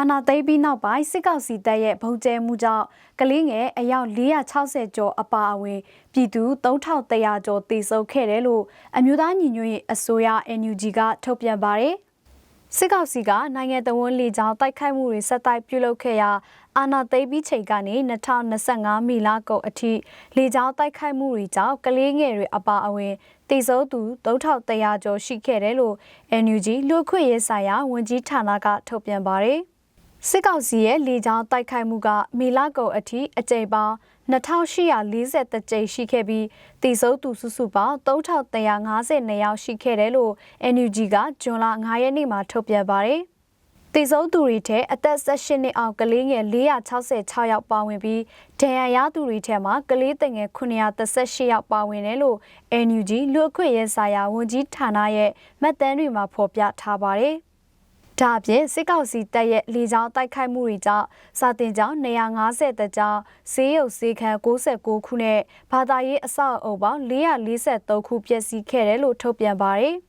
အာနာသိမ့်ပြီးနောက်ပိုင်းစစ်ကောင်စီတပ်ရဲ့ဗုံကျဲမှုကြောင့်ကလေးငယ်အယောက်460ကျော်အပါအဝင်ပြည်သူ3100ကျော်တေဆုံးခဲ့တယ်လို့အမျိုးသားညီညွတ်ရေးအစိုးရ NUG ကထုတ်ပြန်ပါတယ်။စစ်ကောင်စီကနိုင်ငံတော်ဝန်လေကြောင်းတိုက်ခိုက်မှုတွေဆက်တိုက်ပြုလုပ်ခဲ့ရာအာနာသိမ့်ပြီးချိန်ကနေ2025မီလကုန်အထိလေကြောင်းတိုက်ခိုက်မှုတွေကြောင့်ကလေးငယ်တွေအပါအဝင်တေဆုံးသူ3100ကျော်ရှိခဲ့တယ်လို့ NUG လူ့ခွင့်ရေးဆိုင်ရာဝန်ကြီးဌာနကထုတ်ပြန်ပါတယ်။ စစ်ကောင်စီရဲ့လေကြောင်းတိုက်ခိုက်မှုကမီလကုန်အထိအကြိမ်ပေါင်း2840ကြိမ်ရှိခဲ့ပြီးတိစုသူစုစုပေါင်း3352ယောက်ရှိခဲ့တယ်လို့ NUG ကဇွန်လ9ရက်နေ့မှာထုတ်ပြန်ပါတယ်။တိစုသူတွေထဲအသက်18နှစ်အောက်ကလေးငယ်466ယောက်ပါဝင်ပြီးဒဏ်ရာရသူတွေထဲမှာကလေးငယ်938ယောက်ပါဝင်တယ်လို့ NUG လူ့အခွင့်အရေးဆိုင်ရာဝန်ကြီးဌာနရဲ့မှတ်တမ်းတွေမှာဖော်ပြထားပါတယ်။ ဒါအပြင်စစ်ကောင်စီတပ်ရဲ့လေကြောင်းတိုက်ခိုက်မှုတွေကြောင့်စာတင်ကျောင်း150တကျောင်းဈေးရုပ်ဈေးခန်း69ခုနဲ့ဘာသာရေးအဆောက်အအုံပေါင်း443ခုပျက်စီးခဲ့တယ်လို့ထုတ်ပြန်ပါတယ်။